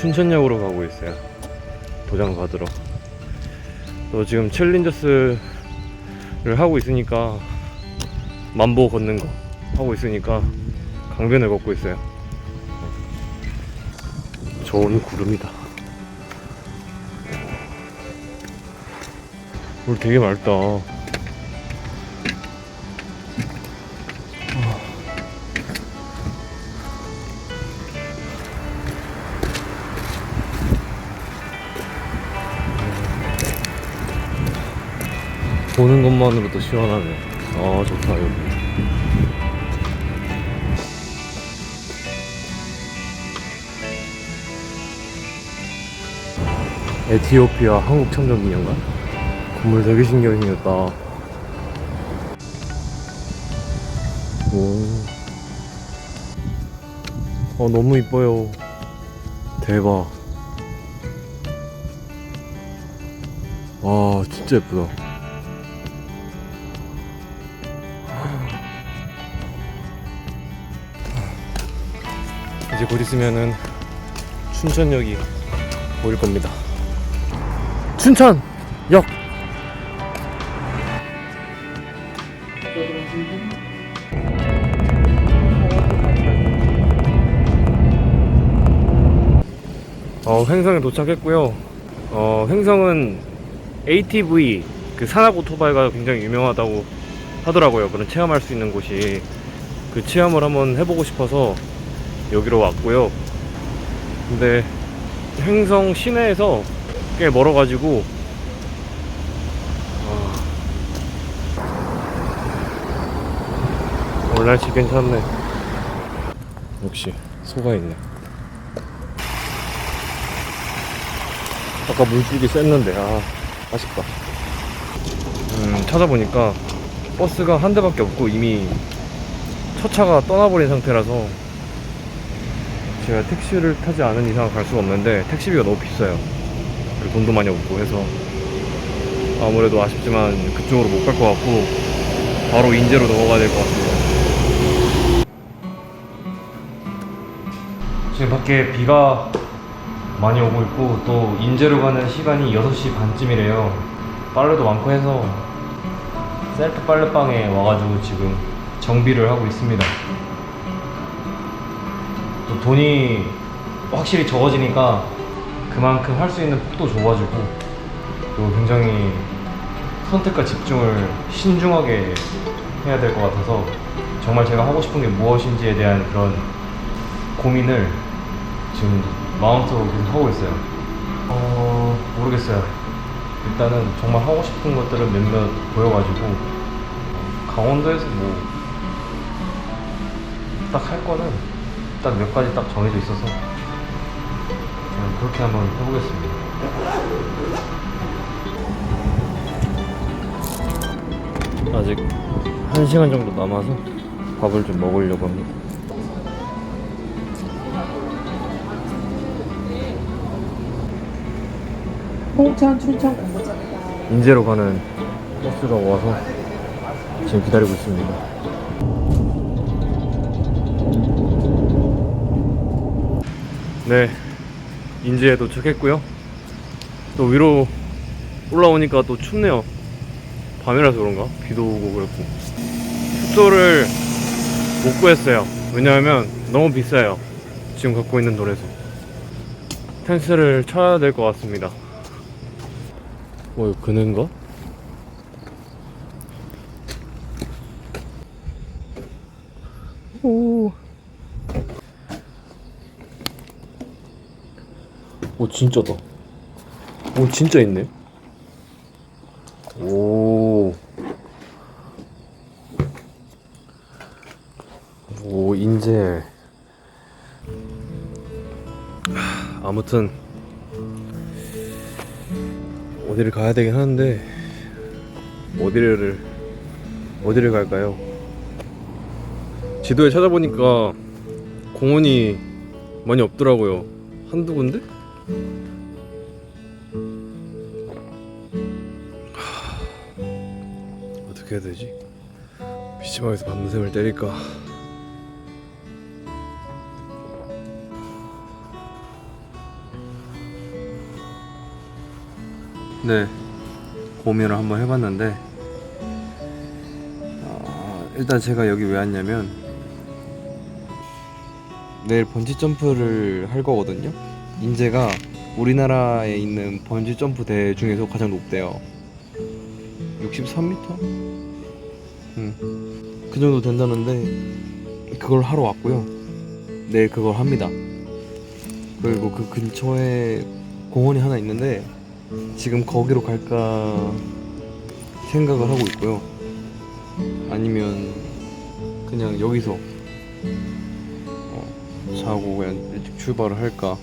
춘천역으로 가고 있어요. 도장 받으러. 또 지금 챌린저스를 하고 있으니까 만보 걷는 거 하고 있으니까 강변을 걷고 있어요. 좋은 구름이다. 물 되게 맑다. 보는 것만으로도 시원하네. 아, 좋다, 여기. 에티오피아 한국 참전 기념관? 건물 되게 신기하게 생겼다. 오. 어, 너무 이뻐요. 대박. 와, 진짜 예쁘다. 이제 곧 있으면은 춘천역이 보일 겁니다. 춘천역! 어, 횡성에 도착했고요. 어, 횡성은 ATV 그 산악 오토바이가 굉장히 유명하다고 하더라고요. 그런 체험할 수 있는 곳이 그 체험을 한번 해보고 싶어서 여기로 왔고요. 근데 횡성 시내에서 꽤 멀어가지고 아, 오늘 날씨 괜찮네. 역시 소가 있네. 아까 물줄기 쐈는데 아 아쉽다. 음 찾아보니까 버스가 한 대밖에 없고 이미 첫 차가 떠나버린 상태라서 제가 택시를 타지 않은 이상 갈 수가 없는데 택시비가 너무 비싸요. 그리고 돈도 많이 없고 해서 아무래도 아쉽지만 그쪽으로 못 갈 것 같고 바로 인제로 넘어가야 될 것 같습니다. 지금 밖에 비가 많이 오고 있고 또 인제로 가는 시간이 6시 반쯤이래요. 빨래도 많고 해서 셀프 빨래방에 와가지고 지금 정비를 하고 있습니다. 또 돈이 확실히 적어지니까 그만큼 할 수 있는 폭도 좁아지고 또 굉장히 선택과 집중을 신중하게 해야 될 것 같아서 정말 제가 하고 싶은 게 무엇인지에 대한 그런 고민을 지금 마음속으로 계속 하고 있어요. 어, 모르겠어요. 일단은 정말 하고 싶은 것들은 몇몇 보여가지고 강원도에서 뭐 딱 할 거는 딱 몇 가지 딱 정해져 있어서 그냥 그렇게 한번 해보겠습니다. 아직 한 시간 정도 남아서 밥을 좀 먹으려고 합니다. 홍천 춘천. 인제로 가는 버스가 와서 지금 기다리고 있습니다. 네, 인제에 도착했고요. 또 위로 올라오니까 또 춥네요. 밤이라서 그런가? 비도 오고 그랬고. 숙소를 못 구했어요. 왜냐하면 너무 비싸요. 지금 갖고 있는 돈에서. 텐스를 쳐야 될 것 같습니다. 어, 이거 그네인가? 오, 진짜다. 오, 진짜 있네. 오. 오, 인제. 하, 아무튼. 어디를 가야 되긴 하는데 어디를 어디를 갈까요? 지도에 찾아보니까 공원이 많이 없더라고요. 한두 군데? 어떻게 해야 되지? PC방에서 밤샘을 때릴까? 네, 고민을 한번 해봤는데 어, 일단 제가 여기 왜 왔냐면 내일 번지점프를 할 거거든요 인제가 우리나라에 있는 번지 점프 대 중에서 가장 높대요. 63m? 음. 그 정도 된다는데 그걸 하러 왔고요. 내일 그걸 합니다. 그리고 그 근처에 공원이 하나 있는데 지금 거기로 갈까 생각을 하고 있고요. 아니면 그냥 여기서 어, 자고 그냥 일찍 출발을 할까.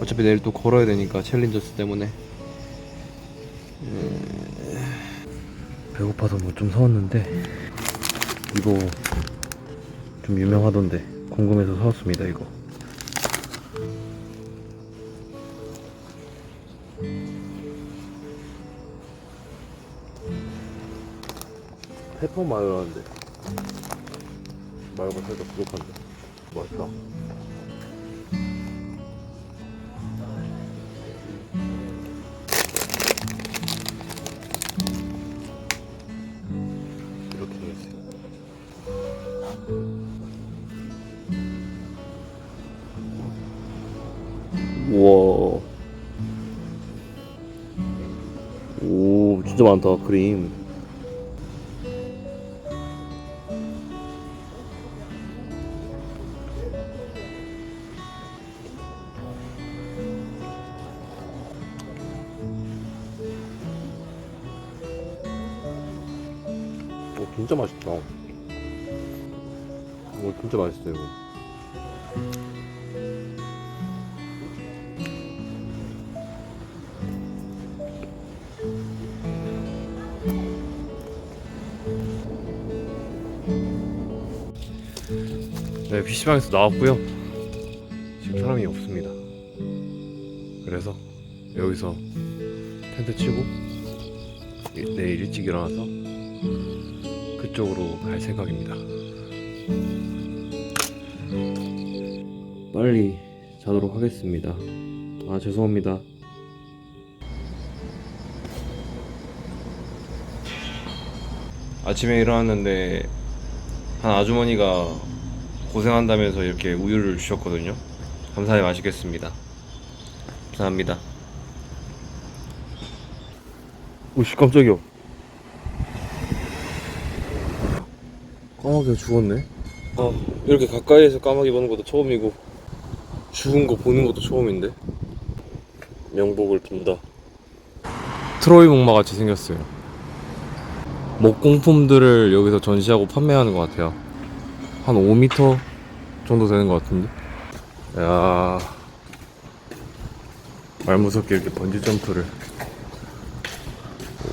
어차피 내일 또 걸어야 되니까 챌린저스 때문에. 음, 배고파서 뭐 좀 사왔는데 이거 좀 유명하던데 궁금해서 사왔습니다 이거. 페퍼 마요라는데 마요가 살짝 부족한데 맛있다 진짜 많다 크림. 오 진짜 맛있다. 오 진짜 맛있어요 이거 네, PC방에서 나왔고요. 지금 사람이 없습니다. 그래서 여기서 텐트 치고 일- 내일 일찍 일어나서 그쪽으로 갈 생각입니다. 빨리 자도록 하겠습니다. 아, 죄송합니다. 아침에 일어났는데 한 아주머니가 고생한다면서 이렇게 우유를 주셨거든요. 감사히 마시겠습니다. 감사합니다. 오씨 깜짝이야. 까마귀가 죽었네. 아 이렇게 가까이에서 까마귀 보는 것도 처음이고 죽은 거 보는 것도 처음인데. 명복을 빈다. 트로이 목마 같이 생겼어요. 목공품들을 여기서 전시하고 판매하는 것 같아요. 한 5m 정도 되는 것 같은데. 야, 말 무섭게 이렇게 번지 점프를.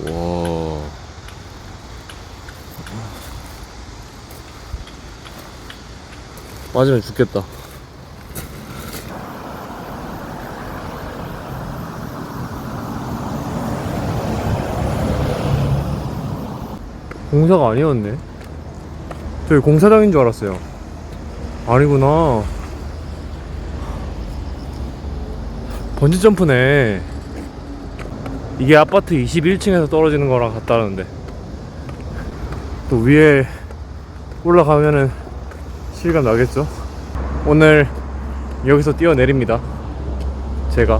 와. 빠지면 죽겠다. 공사가 아니었네. 저기 공사장인 줄 알았어요. 아니구나. 번지 점프네. 이게 아파트 21층에서 떨어지는 거랑 같다는데. 또 위에 올라가면은 실감 나겠죠? 오늘 여기서 뛰어내립니다. 제가.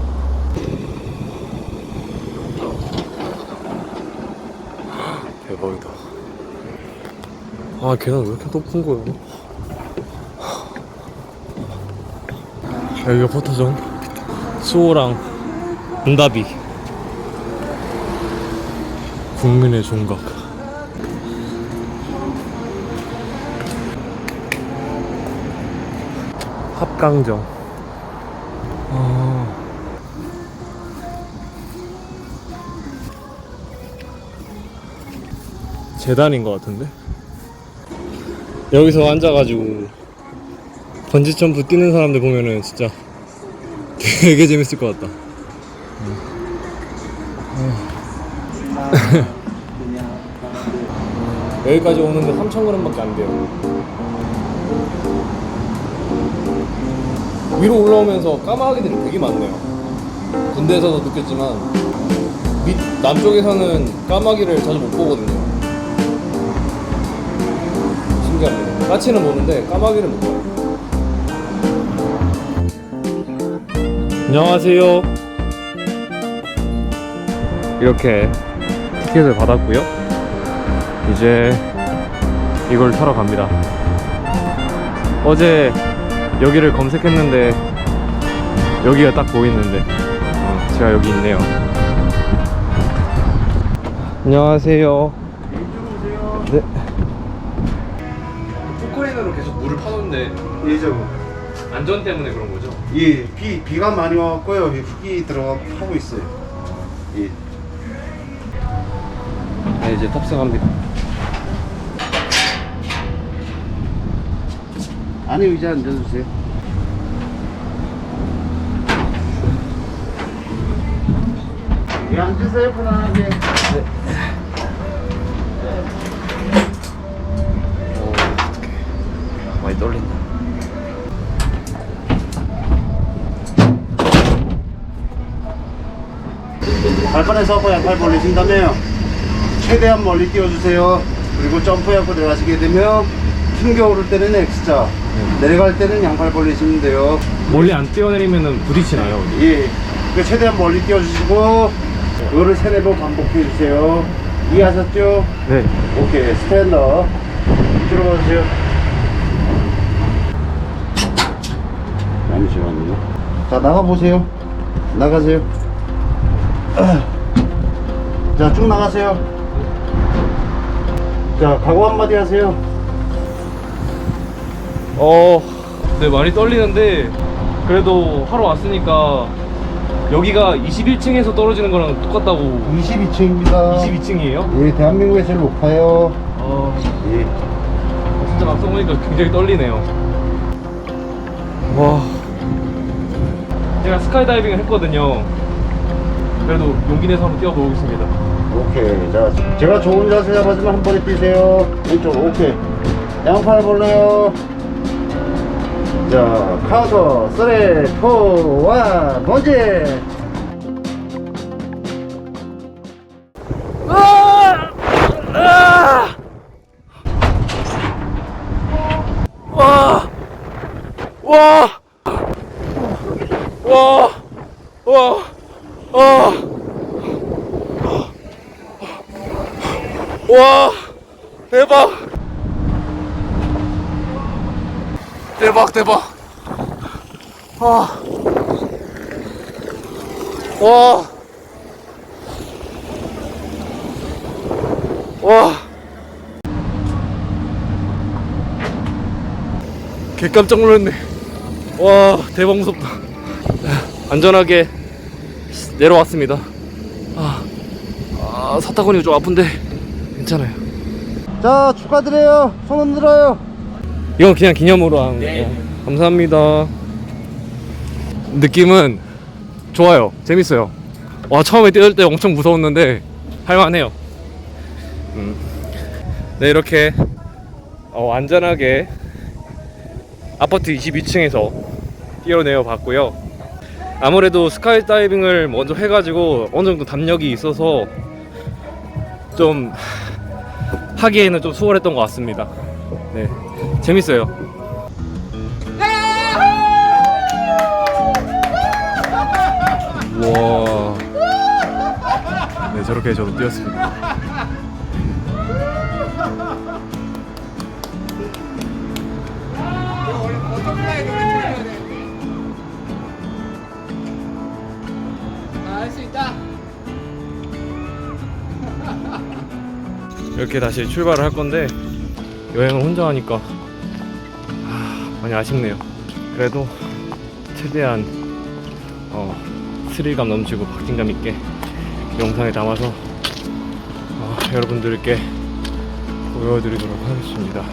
대박이다. 아 계단 왜 이렇게 높은 거야? 여기가 포토존 수호랑 응답이 국민의 종각 합강정 아. 재단인 것 같은데? 여기서 앉아가지고 번지 점프 뛰는 사람들 보면은 진짜 되게 재밌을 것 같다. 여기까지 오는데 3,000g밖에 안 돼요. 위로 올라오면서 까마귀들이 되게 많네요. 군대에서도 느꼈지만 밑 남쪽에서는 까마귀를 자주 못 보거든요. 신기합니다. 까치는 보는데 까마귀는 못 봐요. 안녕하세요. 이렇게 티켓을 받았고요. 이제 이걸 타러 갑니다. 어제 여기를 검색했는데 여기가 딱 보이는데 어, 제가 여기 있네요. 안녕하세요. 네. 포크레인으로 계속 물을 파는데 예죠. 안전 때문에 그런 거죠? 예, 비 비가 많이 와갖고요. 이 흙이 들어가 파고 있어요. 예. 네, 이제 탑승합니다. 안에 의자 앉아주세요. 예, 앉으세요 편안하게. 오, 어떡해. 많이 떨린다. 발판에서 하고 양팔 벌리신다며요. 최대한 멀리 띄워주세요. 그리고 점프하고 들어가시게 되면 튕겨 오를 때는 X자, 내려갈 때는 양팔 벌리시면 돼요. 멀리 안 뛰어내리면 부딪히나요? 예. 그 최대한 멀리 띄워주시고 이거를 세네 번 반복해 주세요. 이해하셨죠? 네. 오케이 스탠더 들어가 주세요. 잠시만요. 자 나가 보세요. 나가세요. 자 쭉 나가세요. 자 각오 한마디 하세요. 어, 네, 많이 떨리는데, 그래도 하러 왔으니까, 여기가 21층에서 떨어지는 거랑 똑같다고. 22층입니다. 22층이에요? 예, 대한민국에 제일 높아요. 아, 예. 진짜 막상 보니까 굉장히 떨리네요. 와. 제가 스카이다이빙을 했거든요. 그래도 용기 내서 한번 뛰어보겠습니다. 오케이. 자, 제가 좋은 자세 잡아주면 한 번에 뛰세요. 왼쪽, 오케이. 양팔 볼래요. 자, 카운터, 쓰리, 포, 원, 번지. 와! 와! 와! 와! 대박! 대박 대박! 아! 와! 와! 개 깜짝 놀랐네. 와, 대박 무섭다. 안전하게 내려왔습니다. 아, 아 사타구니가 좀 아픈데 괜찮아요. 자, 축하드려요. 손 흔들어요. 이건 그냥 기념으로 한 거예요. 감사합니다. 느낌은 좋아요. 재밌어요. 와, 처음에 뛰을 때 엄청 무서웠는데 할만해요. 음. 네, 이렇게 어, 안전하게 아파트 22층에서 뛰어내려 봤고요. 아무래도 스카이 다이빙을 먼저 해가지고 어느 정도 담력이 있어서 좀 하기에는 좀 수월했던 것 같습니다. 네, 재밌어요. 와, 네 저렇게 저도 뛰었습니다. 이렇게 다시 출발을 할 건데 여행을 혼자 하니까 아, 많이 아쉽네요. 그래도 최대한 어, 스릴감 넘치고 박진감 있게 영상에 담아서 어, 여러분들께 보여드리도록 하겠습니다.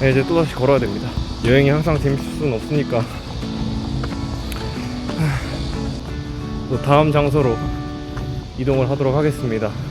네, 이제 또다시 걸어야 됩니다. 여행이 항상 재밌을 수는 없으니까 하, 또 다음 장소로 이동을 하도록 하겠습니다.